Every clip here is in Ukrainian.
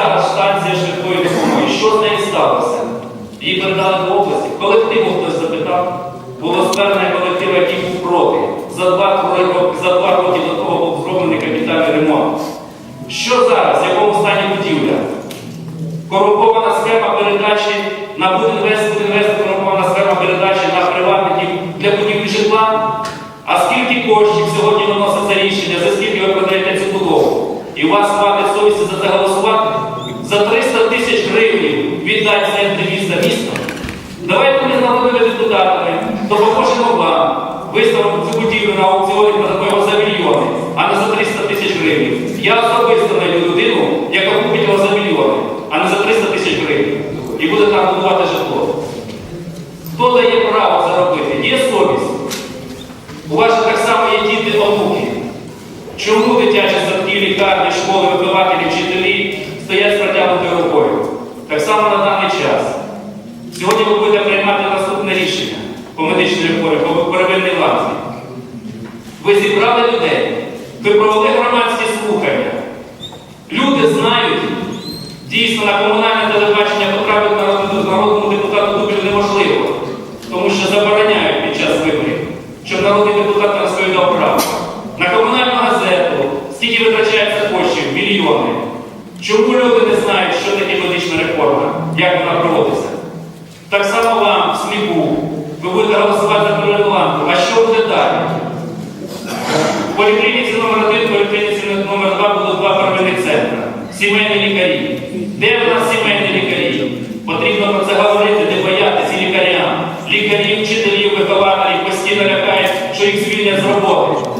зараз станція швидкої допомоги? Що з нею сталося? Її передали до області. Колективу хтось запитав. Було звернення колективу, який був проти. За два, за два роки до того був зроблений капітальний ремонт. Що зараз? В якому стані будівля? Корумпована схема передачі на Будінвест, Будінвест корумпована схема передачі на приватників для будівлі житла. А скільки коштів сьогодні виноситься рішення, за скільки ви продаєте цю будову? І у вас хватить совісті за це голосувати? За 300 тисяч гривень віддати центрі міста місто? Давайте ми з народними депутатами допоможемо вам. Виставимо цю будівлю на аукціоні продамо за мільйони, а не за 300 тисяч гривень. Я особисто знайду людину, яка купить його за мільйони, а не за 300 тисяч гривень. І буде там будувати житло. Хто дає право це робити? Є совість. У вас так само є діти онуки. Чому дитячі садки, лікарні, школи, вихователі, вчителі стоять з протягнутою рукою? Так само на даний час. Сьогодні ви будете приймати наступне рішення по медичній реформі, по первинній. Ви зібрали людей, ви провели громадські слухання. Люди знають, дійсно на комунальне телебачення потрапити народному, депутату Дубілю неможливо, тому що забороняють під час виборів, щоб народний депутат розповідав правду. На комунальну газету скільки витрачається коштів, мільйони. Чому люди не знають, що таке медична реформа, як вона проводиться? Так само вам, в сміху, ви будете голосувати за первинну ланку. А що буде далі? В поліклініці номер 1 в поліклініці номер 2 будуть два первинних центри. Сімейні лікарі. Де в нас сімейні лікарі? Потрібно про це говорити, не боятися лікарям. Лікарів, вчителів, вихователів постійно лякають, що їх звільнять з роботи.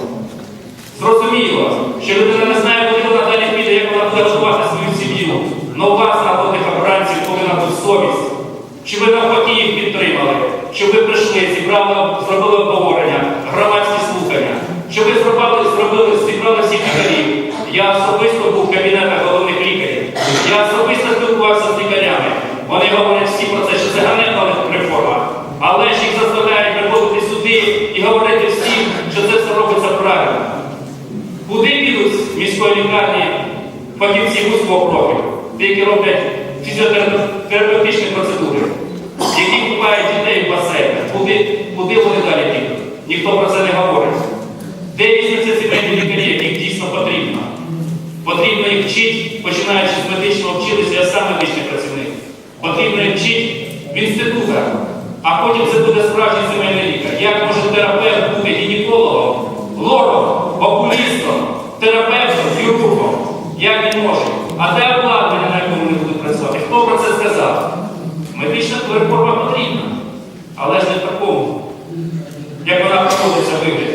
Зрозуміло, що людина не знає, куди вона далі піде, як вона буде розвивати свою сім'ю. Но у вас, народних обранців, повинна бути совість. Чи ви навпаки їх підтримали, щоб ви прийшли, зібрали, зробили обговорення, громадські слухання, щоб ви зробили, зробили, зібрали всіх лікарів. Я особисто був в кабінетах головних лікарів. Я особисто спілкувався з лікарями. Вони говорять всі про це, що це ганебна реформа. Але ж їх заставляють приходити сюди і говорити всім, що це все робиться правильно. Підуть міської лікарні фахівці вузького профілю, ті, які роблять фізіотерапевтичні процедури, які купають дітей в басейнах? Куди, куди вони далі підуть? Ніхто про це не говорить. Де візьмуться сімейні лікарі, яких дійсно потрібно? Потрібно їх вчити, починаючи з медичного вчилища, я сам медичний працівник. Потрібно їх вчити в інститутах, а потім це буде справжній сімейний Як він може? А де обладнання, на якому вони будуть працювати? Хто про це сказав? Медична реформа потрібна, але ж не в такому, як вона проходиться в вигляді.